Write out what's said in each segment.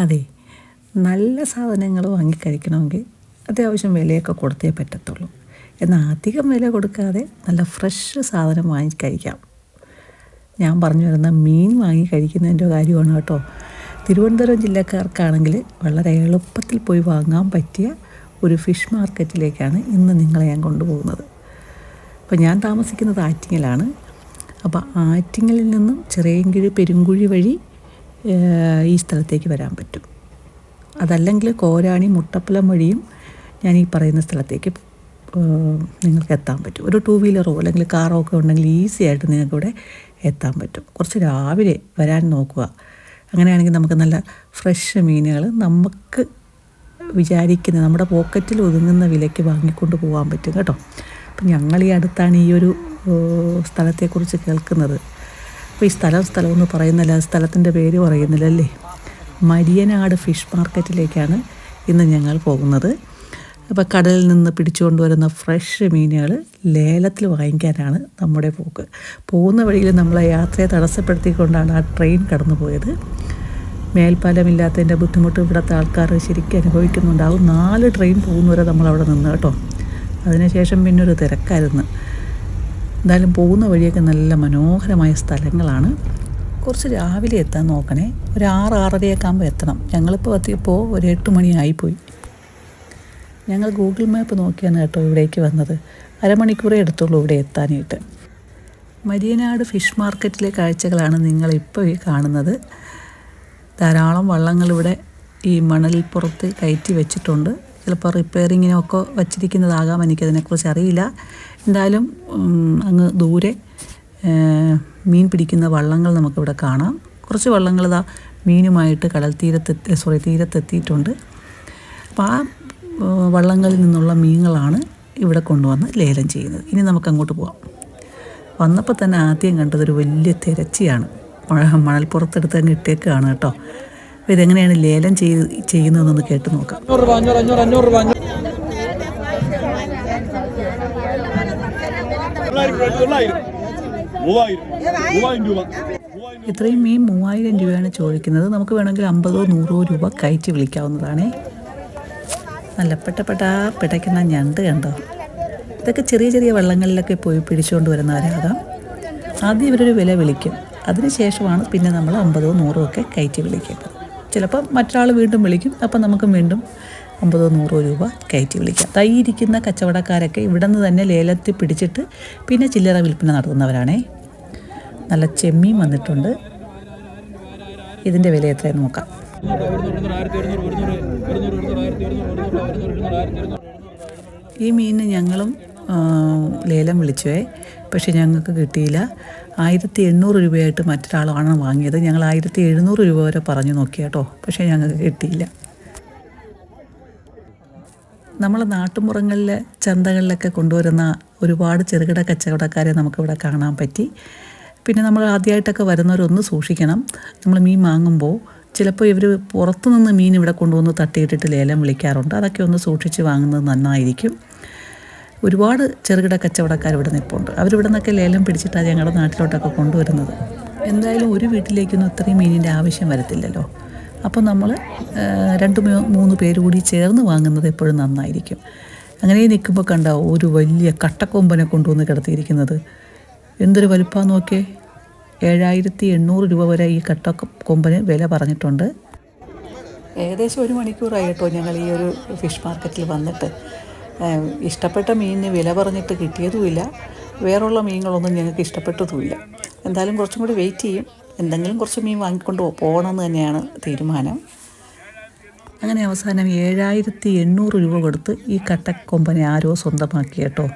അതെ. നല്ല സാധനങ്ങൾ വാങ്ങിക്കഴിക്കണമെങ്കിൽ അത്യാവശ്യം വിലയൊക്കെ കൊടുത്തേ പറ്റത്തുള്ളൂ. എന്നാൽ അധികം വില കൊടുക്കാതെ നല്ല ഫ്രഷ് സാധനം വാങ്ങി കഴിക്കാം. ഞാൻ പറഞ്ഞു വരുന്ന മീൻ വാങ്ങി കഴിക്കുന്നതിന്റെ കാര്യമാണ് കേട്ടോ. തിരുവനന്തപുരം ജില്ലക്കാർക്കാണെങ്കിൽ വളരെ എളുപ്പത്തിൽ പോയി വാങ്ങാൻ പറ്റിയ ഒരു ഫിഷ് മാർക്കറ്റിലേക്കാണ് ഇന്ന് നിങ്ങളെ ഞാൻ കൊണ്ടുപോകുന്നത്. അപ്പോൾ ഞാൻ താമസിക്കുന്നത് ആറ്റിങ്ങലാണ്. അപ്പോൾ ആറ്റിങ്ങലിൽ നിന്നും ചെറിയൻകിഴി പെരുങ്കുഴി വഴി ഈ സ്ഥലത്തേക്ക് വരാൻ പറ്റും. അതല്ലെങ്കിൽ കോരാണി മുട്ടപ്പലം വഴിയും ഞാൻ ഈ പറയുന്ന സ്ഥലത്തേക്ക് നിങ്ങൾക്ക് എത്താൻ പറ്റും. ഒരു ടൂ വീലറോ അല്ലെങ്കിൽ കാറോ ഒക്കെ ഉണ്ടെങ്കിൽ ഈസി ആയിട്ട് നിങ്ങൾക്ക് ഇവിടെ എത്താൻ പറ്റും. കുറച്ച് രാവിലെ വരാൻ നോക്കുക. അങ്ങനെയാണെങ്കിൽ നമുക്ക് നല്ല ഫ്രഷ് മീനുകൾ നമുക്ക് വിചാരിക്കുന്ന നമ്മുടെ പോക്കറ്റിൽ ഒതുങ്ങുന്ന വിലയ്ക്ക് വാങ്ങിക്കൊണ്ട് പോകാൻ പറ്റും കേട്ടോ. അപ്പം ഞങ്ങൾ ഈ അടുത്താണ് ഈ ഒരു സ്ഥലത്തെക്കുറിച്ച് കേൾക്കുന്നത്. അപ്പോൾ ഈ സ്ഥലം സ്ഥലം എന്ന് പറയുന്നില്ല സ്ഥലത്തിന്റെ പേര് പറയുന്നില്ല അല്ലേ മരിയനാട് ഫിഷ് മാർക്കറ്റിലേക്കാണ് ഇന്ന് ഞങ്ങൾ പോകുന്നത്. അപ്പോൾ കടലിൽ നിന്ന് പിടിച്ചുകൊണ്ടുവരുന്ന ഫ്രഷ് മീനുകൾ ലേലത്തിൽ വാങ്ങിക്കാനാണ് നമ്മുടെ പോക്ക്. പോകുന്ന വഴിയിൽ നമ്മളെ യാത്രയെ തടസ്സപ്പെടുത്തിക്കൊണ്ടാണ് ആ ട്രെയിൻ കടന്നു പോയത് മേൽപ്പാലമില്ലാത്തതിന്റെ ബുദ്ധിമുട്ട് ഇവിടുത്തെ ആൾക്കാർ ശരിക്കും അനുഭവിക്കുന്നുണ്ടാവും നാല് ട്രെയിൻ പോകുന്നവരെ നമ്മളവിടെ നിന്ന് കേട്ടോ. അതിനുശേഷം പിന്നെ ഒരു തിരക്കായിരുന്നു. എന്തായാലും പോകുന്ന വഴിയൊക്കെ നല്ല മനോഹരമായ സ്ഥലങ്ങളാണ്. കുറച്ച് രാവിലെ എത്താൻ നോക്കണേ. ഒരു ആറ് ആറരയൊക്കെ ആകുമ്പോൾ എത്തണം. ഞങ്ങളിപ്പോൾ എത്തിയപ്പോൾ ഒരു എട്ട് മണിയായിപ്പോയി ഞങ്ങൾ ഗൂഗിൾ മാപ്പ് നോക്കിയാണ് കേട്ടോ ഇവിടേക്ക് വന്നത്. അരമണിക്കൂറേ എടുത്തുള്ളൂ ഇവിടെ എത്താനായിട്ട്. മരിയനാട് ഫിഷ് മാർക്കറ്റിലെ കാഴ്ചകളാണ് നിങ്ങളിപ്പോൾ ഈ കാണുന്നത്. ധാരാളം വള്ളങ്ങളിവിടെ ഈ മണൽപ്പുറത്ത് കയറ്റി വെച്ചിട്ടുണ്ട്. ചിലപ്പോൾ റിപ്പയറിങ്ങിനൊക്കെ വച്ചിരിക്കുന്നതാകാം. എനിക്കതിനെക്കുറിച്ച് അറിയില്ല. എന്തായാലും അങ്ങ് ദൂരെ മീൻ പിടിക്കുന്ന വള്ളങ്ങൾ നമുക്കിവിടെ കാണാം. കുറച്ച് വള്ളങ്ങൾ ഇതാ മീനുമായിട്ട് കടൽ തീരത്തെത്തി സോറി തീരത്തെത്തിയിട്ടുണ്ട്. അപ്പോൾ ആ വള്ളങ്ങളിൽ നിന്നുള്ള മീനുകളാണ് ഇവിടെ കൊണ്ടുവന്ന് ലേലം ചെയ്യുന്നത്. ഇനി നമുക്ക് അങ്ങോട്ട് പോവാം. വന്നപ്പോൾ തന്നെ ആദ്യം കണ്ടതൊരു വലിയ തിരച്ചിയാണ്. മഴ മണൽപ്പുറത്തെടുത്ത് അങ്ങ് ഇട്ടേക്കാണ് കേട്ടോ. അപ്പോൾ ഇതെങ്ങനെയാണ് ലേലം ചെയ്ത് ചെയ്യുന്നതെന്നൊന്ന് കേട്ട് നോക്കാം. ഇത്രയും മീൻ മൂവായിരം രൂപയാണ് ചോദിക്കുന്നത്. നമുക്ക് വേണമെങ്കിൽ അമ്പതോ നൂറോ രൂപ കയറ്റി വിളിക്കാവുന്നതാണേ. നല്ല പെട്ടപ്പെട്ട പിടയ്ക്കുന്ന ഞണ്ട് കണ്ടോ? ഇതൊക്കെ ചെറിയ ചെറിയ വെള്ളങ്ങളിലൊക്കെ പോയി പിടിച്ചുകൊണ്ട് വരുന്നവരാകാം ആദ്യം ഇവരൊരു വില വിളിക്കും. അതിനുശേഷമാണ് പിന്നെ നമ്മൾ അമ്പതോ നൂറോ ഒക്കെ കയറ്റി വിളിക്കേണ്ടത്. ചിലപ്പോൾ മറ്റൊരാൾ വീണ്ടും വിളിക്കും. അപ്പം നമുക്ക് വീണ്ടും അമ്പതോ നൂറോ രൂപ കയറ്റി വിളിക്കാം. തൈയിരിക്കുന്ന കച്ചവടക്കാരൊക്കെ ഇവിടെ നിന്ന് തന്നെ ലേലത്തിൽ പിടിച്ചിട്ട് പിന്നെ ചില്ലറ വിൽപ്പന നടത്തുന്നവരാണേ. നല്ല ചെമ്മീൻ വന്നിട്ടുണ്ട്. ഇതിന്റെ വില എത്രയെന്ന് നോക്കാം. ഈ മീനിന് ഞങ്ങളും ലേലം വിളിച്ചുവേ. പക്ഷെ ഞങ്ങൾക്ക് കിട്ടിയില്ല. ആയിരത്തി എണ്ണൂറ് രൂപയായിട്ട് മറ്റൊരാളാണ് വാങ്ങിയത്. ഞങ്ങൾ ആയിരത്തി എഴുന്നൂറ് രൂപ വരെ പറഞ്ഞു നോക്കി കേട്ടോ. പക്ഷേ ഞങ്ങൾക്ക് കിട്ടിയില്ല. നമ്മളെ നാട്ടുമ്പുറങ്ങളിലെ ചന്തകളിലൊക്കെ കൊണ്ടുവരുന്ന ഒരുപാട് ചെറുകിട കച്ചവടക്കാരെ നമുക്കിവിടെ കാണാൻ പറ്റി. പിന്നെ നമ്മൾ ആദ്യമായിട്ടൊക്കെ വരുന്നവരൊന്ന് സൂക്ഷിക്കണം. നമ്മൾ മീൻ വാങ്ങുമ്പോൾ ചിലപ്പോൾ ഇവർ പുറത്തുനിന്ന് മീൻ ഇവിടെ കൊണ്ടുവന്ന് തട്ടിയിട്ടിട്ട് ലേലം വിളിക്കാറുണ്ട്. അതൊക്കെ ഒന്ന് സൂക്ഷിച്ച് വാങ്ങുന്നത് നന്നായിരിക്കും. ഒരുപാട് ചെറുകിട കച്ചവടക്കാർ ഇവിടെ നിൽപ്പുണ്ട്. അവരിവിടെ നിന്നൊക്കെ ലേലം പിടിച്ചിട്ടാണ് ഞങ്ങളുടെ നാട്ടിലോട്ടൊക്കെ കൊണ്ടുവരുന്നത്. എന്തായാലും ഒരു വീട്ടിലേക്കൊന്നും ഇത്രയും മീനിന്റെ ആവശ്യം വരത്തില്ലല്ലോ. അപ്പോൾ നമ്മൾ രണ്ട് മൂന്ന് പേര് കൂടി ചേർന്ന് വാങ്ങുന്നത് എപ്പോഴും നന്നായിരിക്കും. അങ്ങനെ നിൽക്കുമ്പോൾ കണ്ട ഒരു വലിയ കട്ടക്കൊമ്പനെ കൊണ്ടുവന്ന് കിടത്തിയിരിക്കുന്നത്. എന്തൊരു വലുപ്പം നോക്കിയേ. ഏഴായിരത്തി എണ്ണൂറ് രൂപ വരെ ഈ കട്ടക്കൊമ്പന് വില പറഞ്ഞിട്ടുണ്ട്. ഏകദേശം ഒരു മണിക്കൂറായി കേട്ടോ ഞങ്ങൾ ഈ ഒരു ഫിഷ് മാർക്കറ്റിൽ വന്നിട്ട്. ഇഷ്ടപ്പെട്ട മീനിന് വില പറഞ്ഞിട്ട് കിട്ടിയതുമില്ല. വേറുള്ള മീനുകളൊന്നും ഞങ്ങൾക്ക് ഇഷ്ടപ്പെട്ടതുമില്ല. എന്തായാലും കുറച്ചും കൂടി വെയിറ്റ് ചെയ്യും. എന്തെങ്കിലും കുറച്ച് മീൻ വാങ്ങിക്കൊണ്ട് പോകണമെന്ന് തന്നെയാണ് തീരുമാനം. അങ്ങനെ അവസാനം ഏഴായിരത്തി എണ്ണൂറ് രൂപ കൊടുത്ത് ഈ കട്ടക്കൊമ്പനെ ആരോ സ്വന്തമാക്കി കേട്ടോ.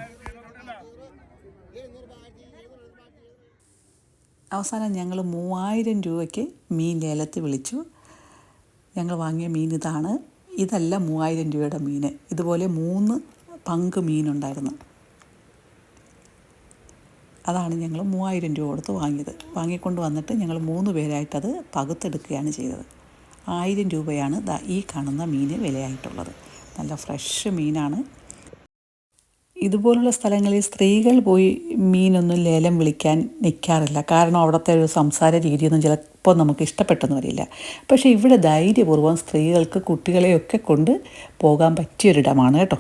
അവസാനം ഞങ്ങൾ മൂവായിരം രൂപയ്ക്ക് മീൻ ലേലത്തിൽ വിളിച്ചു. ഞങ്ങൾ വാങ്ങിയ മീൻ ഇതാണ്. ഇതല്ല മൂവായിരം രൂപയുടെ മീൻ ഇതുപോലെ മൂന്ന് പങ്ക് മീനുണ്ടായിരുന്നു. അതാണ് ഞങ്ങൾ മൂവായിരം രൂപ കൊടുത്ത് വാങ്ങിയത്. വാങ്ങിക്കൊണ്ട് വന്നിട്ട് ഞങ്ങൾ മൂന്ന് പേരായിട്ടത് പകുത്തെടുക്കുകയാണ് ചെയ്തത്. ആയിരം രൂപയാണ് ദാ ഈ കാണുന്ന മീന് വിലയായിട്ടുള്ളത്. നല്ല ഫ്രഷ് മീനാണ്. ഇതുപോലുള്ള സ്ഥലങ്ങളിൽ സ്ത്രീകൾ പോയി മീനൊന്നും ലേലം വിളിക്കാൻ നിൽക്കാറില്ല. കാരണം അവിടുത്തെ ഒരു സംസാര രീതിയൊന്നും ചിലപ്പോൾ നമുക്ക് ഇഷ്ടപ്പെട്ടെന്ന് വരില്ല. പക്ഷേ ഇവിടെ ധൈര്യപൂർവം സ്ത്രീകൾക്ക് കുട്ടികളെയൊക്കെ കൊണ്ട് പോകാൻ പറ്റിയൊരിടമാണ് കേട്ടോ.